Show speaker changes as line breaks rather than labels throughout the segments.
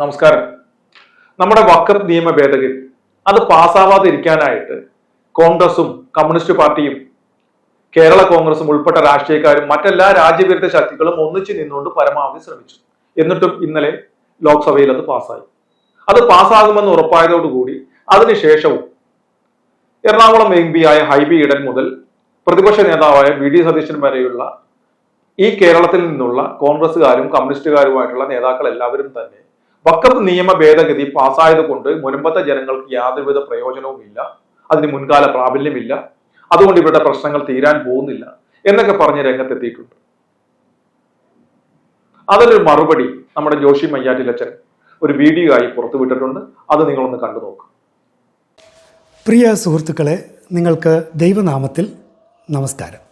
നമസ്കാരം. നമ്മുടെ വക്കഫ് നിയമ ഭേദഗതി. അത് പാസ്സാവാതിരിക്കാനായിട്ട് കോൺഗ്രസും കമ്മ്യൂണിസ്റ്റ് പാർട്ടിയും കേരള കോൺഗ്രസും ഉൾപ്പെട്ട രാഷ്ട്രീയക്കാരും മറ്റെല്ലാ രാജ്യവിരുദ്ധ ശക്തികളും ഒന്നിച്ചു നിന്നുകൊണ്ട് പരമാവധി ശ്രമിച്ചു. എന്നിട്ടും ഇന്നലെ ലോക്സഭയിൽ അത് പാസ്സായി. അത് പാസ്സാകുമെന്ന് ഉറപ്പായതോടുകൂടി അതിനുശേഷവും എറണാകുളം എം പി ആയ ഹൈബി ഇടൻ മുതൽ പ്രതിപക്ഷ നേതാവായ വി ഡി സതീശൻ വരെയുള്ള ഈ കേരളത്തിൽ നിന്നുള്ള കോൺഗ്രസ്സുകാരും കമ്മ്യൂണിസ്റ്റുകാരുമായിട്ടുള്ള നേതാക്കൾ എല്ലാവരും തന്നെ വക്കഫ് നിയമ ഭേദഗതി പാസ്സായത് കൊണ്ട് മുൻപത്തെ ജനങ്ങൾക്ക് യാതൊരുവിധ പ്രയോജനവുമില്ല. അതിന് മുൻകാല പ്രാബല്യമില്ല. അതുകൊണ്ട് ഇവരുടെ പ്രശ്നങ്ങൾ തീരാൻ പോകുന്നില്ല എന്നൊക്കെ പറഞ്ഞ് രംഗത്തെത്തിയിട്ടുണ്ട്. അതിനൊരു മറുപടി നമ്മുടെ ജോഷി മയ്യാറ്റിലച്ചൻ ഒരു വീഡിയോ ആയി പുറത്തുവിട്ടിട്ടുണ്ട്. അത് നിങ്ങളൊന്ന് കണ്ടു നോക്കുക
പ്രിയ സുഹൃത്തുക്കളെ നിങ്ങൾക്ക് ദൈവനാമത്തിൽ നമസ്കാരം.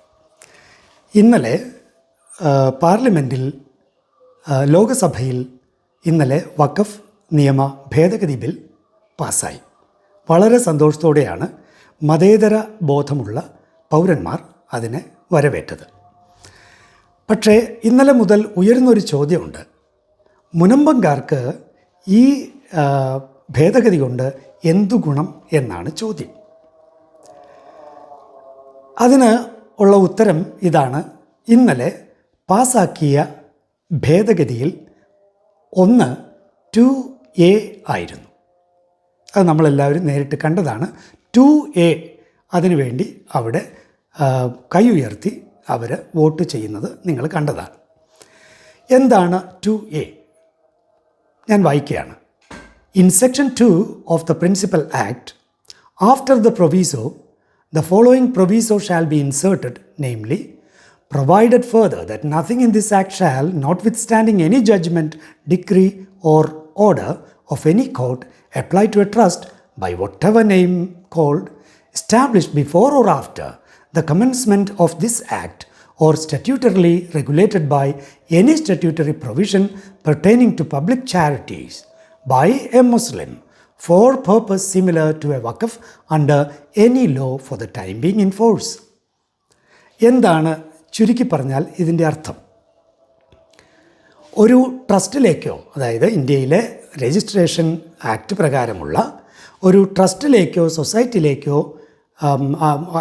ഇന്നലെ പാർലമെന്റിൽ ലോകസഭയിൽ ഇന്നലെ വഖഫ് നിയമ ഭേദഗതി ബിൽ പാസ്സായി. വളരെ സന്തോഷത്തോടെയാണ് മതേതര ബോധമുള്ള പൗരന്മാർ അതിനെ വരവേറ്റത്. പക്ഷേ ഇന്നലെ മുതൽ ഉയരുന്നൊരു ചോദ്യമുണ്ട്. മുനമ്പങ്കാർക്ക് ഈ ഭേദഗതി കൊണ്ട് എന്തു ഗുണം എന്നാണ് ചോദ്യം. അതിന് ഉള്ള ഉത്തരം ഇതാണ്. ഇന്നലെ പാസാക്കിയ ഭേദഗതിയിൽ ഒന്ന് ടു എ ആയിരുന്നു. അത് നമ്മളെല്ലാവരും നേരിട്ട് കണ്ടതാണ്. ടു എ അതിനുവേണ്ടി അവിടെ കൈ ഉയർത്തി അവർ വോട്ട് ചെയ്യുന്നത് നിങ്ങൾ കണ്ടതാണ്. എന്താണ് ടു എ? ഞാൻ വായിക്കുകയാണ്. In section two of the principal act after the proviso the following proviso shall be inserted namely provided further that nothing in this act shall, notwithstanding any judgment, decree, or order of any court, apply to a trust by whatever name called, established before or after the commencement of this act, or statutorily regulated by any statutory provision pertaining to public charities by a Muslim for purpose similar to a wakaf under any law for the time being in force. എന്താണ് ചുരുക്കി പറഞ്ഞാൽ ഇതിന്റെ അർത്ഥം. ഒരു ട്രസ്റ്റിലേക്കോ അതായത് ഇന്ത്യയിലെ registration act പ്രകാരമുള്ള ഒരു ട്രസ്റ്റിലേക്കോ സൊസൈറ്റിയിലേക്കോ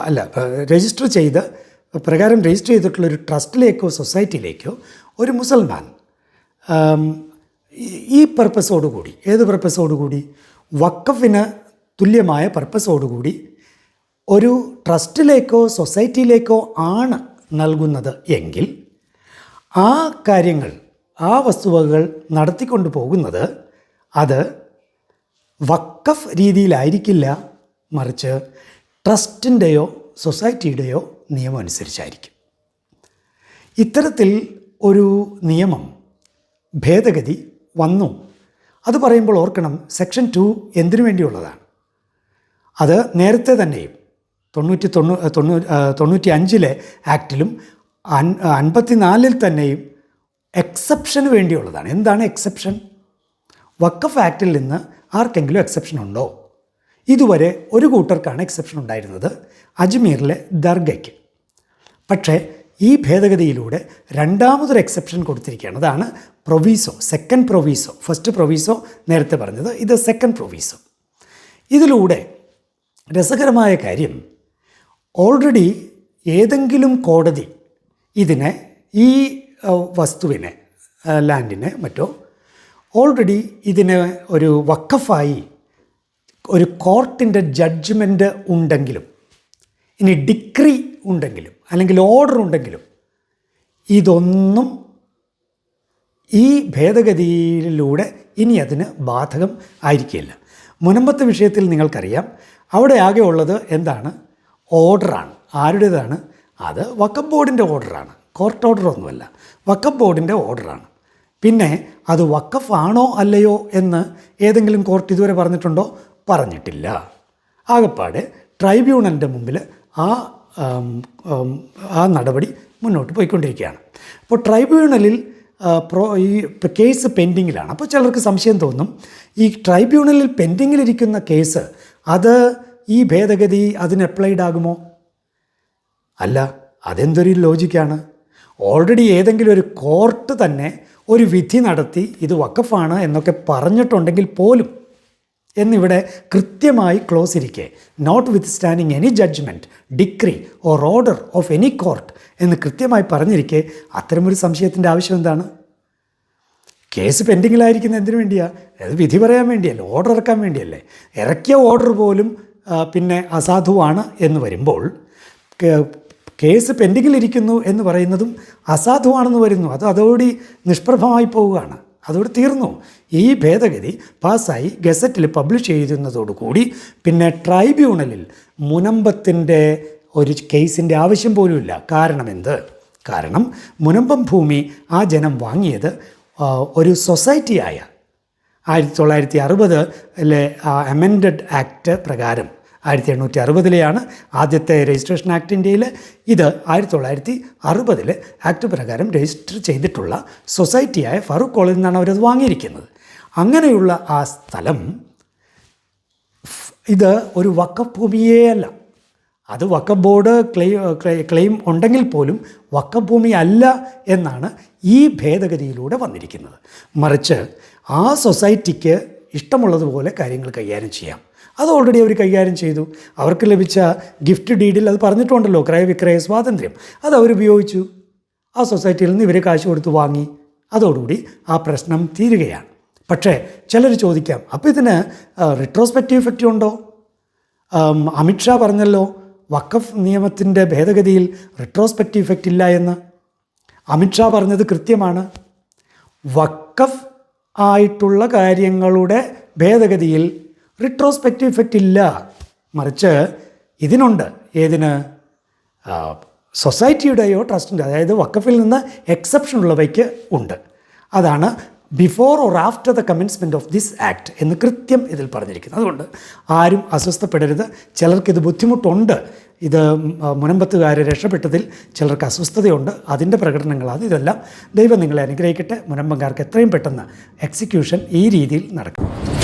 അല്ല രജിസ്റ്റർ ചെയ്ത് പ്രകാരം രജിസ്റ്റർ ചെയ്തിട്ടുള്ള ഒരു ട്രസ്റ്റിലേക്കോ സൊസൈറ്റിയിലേക്കോ ഒരു മുസൽമാൻ ഈ പർപ്പസോടുകൂടി ഏത് പർപ്പസോടുകൂടി? വക്കഫിന് തുല്യമായ പർപ്പസോടുകൂടി ഒരു ട്രസ്റ്റിലേക്കോ സൊസൈറ്റിയിലേക്കോ ആണ് നൽകുന്നത് എങ്കിൽ ആ കാര്യങ്ങൾ ആ വസ്തുവകകൾ നടത്തിക്കൊണ്ട് പോകുന്നത് അത് വക്കഫ് രീതിയിലായിരിക്കില്ല. മറിച്ച് ട്രസ്റ്റിന്റെയോ സൊസൈറ്റിയുടെയോ നിയമം അനുസരിച്ചായിരിക്കും. ഇത്തരത്തിൽ ഒരു നിയമം ഭേദഗതി വന്നു. അത് പറയുമ്പോൾ ഓർക്കണം സെക്ഷൻ ടു എന്തിനു വേണ്ടിയുള്ളതാണ്? അത് നേരത്തെ തന്നെയും തൊണ്ണൂറ്റി തൊണ്ണൂ തൊണ്ണൂ തൊണ്ണൂറ്റി അഞ്ചിലെ ആക്ടിലും അൻ അൻപത്തിനാലിൽ തന്നെയും എക്സെപ്ഷന് വേണ്ടിയുള്ളതാണ്. എന്താണ് എക്സെപ്ഷൻ? വക്കഫ് ആക്റ്റിൽ നിന്ന് ആർക്കെങ്കിലും എക്സെപ്ഷൻ ഉണ്ടോ? ഇതുവരെ ഒരു കൂട്ടർക്കാണ് എക്സെപ്ഷൻ ഉണ്ടായിരുന്നത്. അജ്മീറിലെ ദർഗയ്ക്ക്. പക്ഷേ ഈ ഭേദഗതിയിലൂടെ രണ്ടാമതൊരു എക്സെപ്ഷൻ കൊടുത്തിരിക്കുകയാണ്. അതാണ് പ്രൊവീസോ സെക്കൻഡ് പ്രൊവീസോ. ഫസ്റ്റ് പ്രൊവീസോ നേരത്തെ പറഞ്ഞത് ഇത് സെക്കൻഡ് പ്രൊവീസോ. ഇതിലൂടെ രസകരമായ കാര്യം ഓൾറെഡി ഏതെങ്കിലും കോടതി ഇതിനെ ഈ വസ്തുവിനെ ലാൻഡിനെ മറ്റോ ഓൾറെഡി ഇതിനെ ഒരു വക്കഫായി ഒരു കോർട്ടിന്റെ ജഡ്ജ്മെന്റ് ഉണ്ടെങ്കിലും ഇനി ഡിക്രി ഉണ്ടെങ്കിലും അല്ലെങ്കിൽ ഓർഡർ ഉണ്ടെങ്കിലും ഇതൊന്നും ഈ ഭേദഗതിയിലൂടെ ഇനി അതിന് ബാധകം ആയിരിക്കില്ല മുനമ്പത്തെ വിഷയത്തിൽ നിങ്ങൾക്കറിയാം. അവിടെ ആകെ ഉള്ളത് എന്താണ്? ഓർഡറാണ്. ആരുടേതാണ്? അത് വക്കം ബോർഡിന്റെ ഓർഡറാണ്. കോർട്ട് ഓർഡർ ഒന്നുമല്ല വക്കഫ് ബോർഡിന്റെ ഓർഡറാണ്. പിന്നെ അത് വക്കഫ് ആണോ അല്ലയോ എന്ന് ഏതെങ്കിലും കോർട്ട് ഇതുവരെ പറഞ്ഞിട്ടുണ്ടോ? പറഞ്ഞിട്ടില്ല. ആകപ്പാടെ ട്രൈബ്യൂണലിന്റെ മുമ്പിൽ ആം, ആ നടപടി മുന്നോട്ട് പോയിക്കൊണ്ടിരിക്കുകയാണ്. അപ്പോൾ ട്രൈബ്യൂണലിൽ പ്രോ ഈ കേസ് പെൻഡിങ്ങിലാണ്. അപ്പോൾ ചിലർക്ക് സംശയം തോന്നും ഈ ട്രൈബ്യൂണലിൽ പെൻഡിങ്ങിലിരിക്കുന്ന കേസ് അത് ഈ ഭേദഗതി അതിന് അപ്ലൈഡ് ആകുമോ? അല്ല അതെന്തൊരു ലോജിക്കാണ് ഓൾറെഡി ഏതെങ്കിലും ഒരു കോർട്ട് തന്നെ ഒരു വിധി നടത്തി ഇത് വക്കഫാണ് എന്നൊക്കെ പറഞ്ഞിട്ടുണ്ടെങ്കിൽ പോലും എന്നിവിടെ കൃത്യമായി ക്ലോസ് ഇരിക്കെ notwithstanding any judgment decree or order of any court എന്ന് കൃത്യമായി പറഞ്ഞിരിക്കെ അത്തരമൊരു സംശയത്തിന്റെ ആവശ്യം എന്താണ്? കേസ് പെൻഡിങ്ങിലായിരിക്കുന്ന എന്തിനു വേണ്ടിയാണ് അത് വിധി പറയാൻ വേണ്ടിയല്ലേ ഓർഡർ ഇറക്കാൻ വേണ്ടിയല്ലേ? ഇറക്കിയ ഓർഡർ പോലും പിന്നെ അസാധുവാണ് എന്ന് വരുമ്പോൾ കേസ് പെൻഡിങ്ങിലിരിക്കുന്നു എന്ന് പറയുന്നതും അസാധുവാണെന്ന് വരുന്നു. അത് അതോടി നിഷ്പ്രഭമായി പോവുകയാണ്. അതോട് തീർന്നു. ഈ ഭേദഗതി പാസ്സായി ഗസറ്റിൽ പബ്ലിഷ് ചെയ്യുന്നതോടുകൂടി പിന്നെ ട്രൈബ്യൂണലിൽ മുനമ്പത്തിന്റെ ഒരു കേസിന്റെ ആവശ്യം പോലുമില്ല. കാരണം എന്ത് കാരണം മുനമ്പം ഭൂമി ആ ജനം വാങ്ങിയത് ഒരു സൊസൈറ്റിയായ ആയിരത്തി തൊള്ളായിരത്തി അറുപതിലെ അമെൻഡഡ് ആക്ട് പ്രകാരം. ആയിരത്തി എണ്ണൂറ്റി അറുപതിലെയാണ് ആദ്യത്തെ രജിസ്ട്രേഷൻ ആക്ട് ഇന്ത്യയിൽ. ഇത് ആയിരത്തി തൊള്ളായിരത്തി അറുപതിൽ ആക്ട് പ്രകാരം രജിസ്റ്റർ ചെയ്തിട്ടുള്ള സൊസൈറ്റിയായ ഫറൂഖ് കോളേജിൽ നിന്നാണ് അവരത് വാങ്ങിയിരിക്കുന്നത്. അങ്ങനെയുള്ള ആ സ്ഥലം ഇത് ഒരു വക്കഫ് ഭൂമിയേ അല്ല. അത് വക്കഫ് ബോർഡ് ക്ലെയിം ക്ലെയിം ഉണ്ടെങ്കിൽ പോലും വക്കഫ് ഭൂമി അല്ല എന്നാണ് ഈ ഭേദഗതിയിലൂടെ വന്നിരിക്കുന്നത്. മറിച്ച് ആ സൊസൈറ്റിക്ക് ഇഷ്ടമുള്ളതുപോലെ കാര്യങ്ങൾ കൈകാര്യം ചെയ്യാം. അത് ഓൾറെഡി അവർ കൈകാര്യം ചെയ്തു. അവർക്ക് ലഭിച്ച ഗിഫ്റ്റ് ഡീഡിൽ അത് പറഞ്ഞിട്ടുണ്ടല്ലോ ക്രയവിക്രയ സ്വാതന്ത്ര്യം. അത് അവരുപയോഗിച്ചു ആ സൊസൈറ്റിയിൽ നിന്ന് ഇവർ കാശ് കൊടുത്ത് വാങ്ങി. അതോടുകൂടി ആ പ്രശ്നം തീരുകയാണ്. പക്ഷേ ചിലർ ചോദിക്കാം അപ്പോൾ ഇതിന് റിട്രോസ്പെക്റ്റീവ് ഇഫക്റ്റ് ഉണ്ടോ? അമിത്ഷാ പറഞ്ഞല്ലോ വഖഫ് നിയമത്തിന്റെ ഭേദഗതിയിൽ റിട്രോസ്പെക്റ്റീവ് ഇഫക്റ്റ് ഇല്ല എന്ന്. അമിത്ഷാ പറഞ്ഞത് കൃത്യമാണ്. വഖഫ് ആയിട്ടുള്ള കാര്യങ്ങളുടെ ഭേദഗതിയിൽ റിട്രോസ്പെക്റ്റീവ് ഇഫക്റ്റ് ഇല്ല. മറിച്ച് ഇതിനുണ്ട്. ഏതിന്? സൊസൈറ്റിയുടെയോ ട്രസ്റ്റിന്റെ അതായത് വക്കഫിൽ നിന്ന് എക്സെപ്ഷൻ ഉള്ളവയ്ക്ക് ഉണ്ട്. അതാണ് before or after the commencement of this act എന്ന് കൃത്യം ഇതിൽ പറഞ്ഞിരിക്കുന്നു അതുകൊണ്ട് ആരും അസ്വസ്ഥപ്പെടരുത്. ചിലർക്ക് ഇത് ബുദ്ധിമുട്ടുണ്ട്. ഇത് മുനമ്പത്തുകാരെ രക്ഷപ്പെട്ടതിൽ ചിലർക്ക് അസ്വസ്ഥതയുണ്ട്. അതിന്റെ പ്രകടനങ്ങളാണ് ഇതെല്ലാം. ദൈവം നിങ്ങളെ അനുഗ്രഹിക്കട്ടെ. മുനമ്പങ്കാർക്ക് എത്രയും പെട്ടെന്ന് എക്സിക്യൂഷൻ ഈ രീതിയിൽ നടക്കും.